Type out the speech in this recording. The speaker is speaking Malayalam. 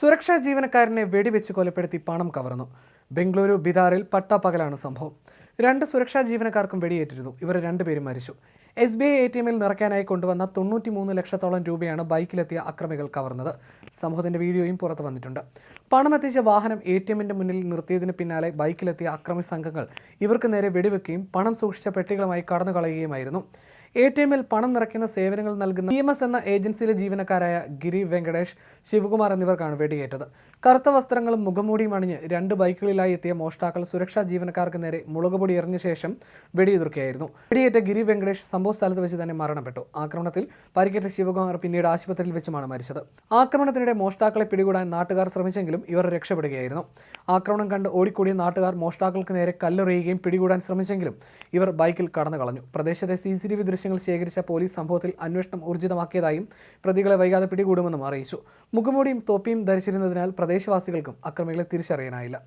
സുരക്ഷാ ജീവനക്കാരനെ വെടിവെച്ച് കൊലപ്പെടുത്തി പണം കവർന്നു. ബംഗളൂരു ബിദാറിൽ പട്ടാപ്പകലാണ് സംഭവം. രണ്ട് സുരക്ഷാ ജീവനക്കാർക്കും വെടിയേറ്റിരുന്നു. ഇവർ രണ്ടുപേരും മരിച്ചു. S B I A T എമ്മിൽ നിറയ്ക്കാനായി കൊണ്ടുവന്ന തൊണ്ണൂറ്റി മൂന്ന് ലക്ഷത്തോളം രൂപയാണ് ബൈക്കിലെത്തിയ അക്രമികൾ കവർന്നത്. സംഭവത്തിന്റെ വീഡിയോയും പുറത്തു വന്നിട്ടുണ്ട്. പണമെത്തിച്ച വാഹനം എ ടി എമ്മിന്റെ മുന്നിൽ നിർത്തിയതിന് പിന്നാലെ ബൈക്കിലെത്തിയ അക്രമി സംഘങ്ങൾ ഇവർക്ക് നേരെ വെടിവെക്കുകയും പണം സൂക്ഷിച്ച പെട്ടികളുമായി കടന്നു കളയുകയുമായിരുന്നു എ ടി എമ്മിൽ പണം നിറയ്ക്കുന്ന സേവനങ്ങൾ നൽകുന്ന ഇ എം എസ് എന്ന ഏജൻസിയിലെ ജീവനക്കാരായ ഗിരി വെങ്കടേഷ് ശിവകുമാർ എന്നിവർക്കാണ് വെടിയേറ്റത്. കറുത്ത വസ്ത്രങ്ങളും മുഖംമൂടിയും അണിഞ്ഞ് രണ്ട് ബൈക്കുകളിലായി എത്തിയ മോഷ്ടാക്കൾ സുരക്ഷാ ജീവനക്കാർക്ക് നേരെ മുളകുപൊടി എറിഞ്ഞ ശേഷം വെടിയുതിർക്കുകയായിരുന്നു വെടിയേറ്റ ഗിരി വെങ്കടേഷ് സംഭവ സ്ഥലത്ത് വെച്ച് തന്നെ മരണപ്പെട്ടു. ആക്രമണത്തിൽ പരിക്കേറ്റ ശിവകുമാർ പിന്നീട് ആശുപത്രിയിൽ വെച്ചുമാണ് മരിച്ചത്. ആക്രമണത്തിനിടെ മോഷ്ടാക്കളെ പിടികൂടാൻ നാട്ടുകാർ ശ്രമിച്ചെങ്കിലും ഇവർ രക്ഷപ്പെടുകയായിരുന്നു. ആക്രമണം കണ്ട് ഓടിക്കൂടിയ നാട്ടുകാർ മോഷ്ടാക്കൾക്ക് നേരെ കല്ലെറിയുകയും പിടികൂടാൻ ശ്രമിച്ചെങ്കിലും ഇവർ ബൈക്കിൽ കടന്നു കളഞ്ഞു. പ്രദേശത്തെ സി സി ടി വി ദൃശ്യങ്ങൾ ശേഖരിച്ച പോലീസ് സംഭവത്തിൽ അന്വേഷണം ഊർജിതമാക്കിയതായും പ്രതികളെ വൈകാതെ പിടികൂടുമെന്നും അറിയിച്ചു. മുഖമൂടിയും തോപ്പിയും ധരിച്ചിരുന്നതിനാൽ പ്രദേശവാസികൾക്കും അക്രമികളെ തിരിച്ചറിയാനായില്ല.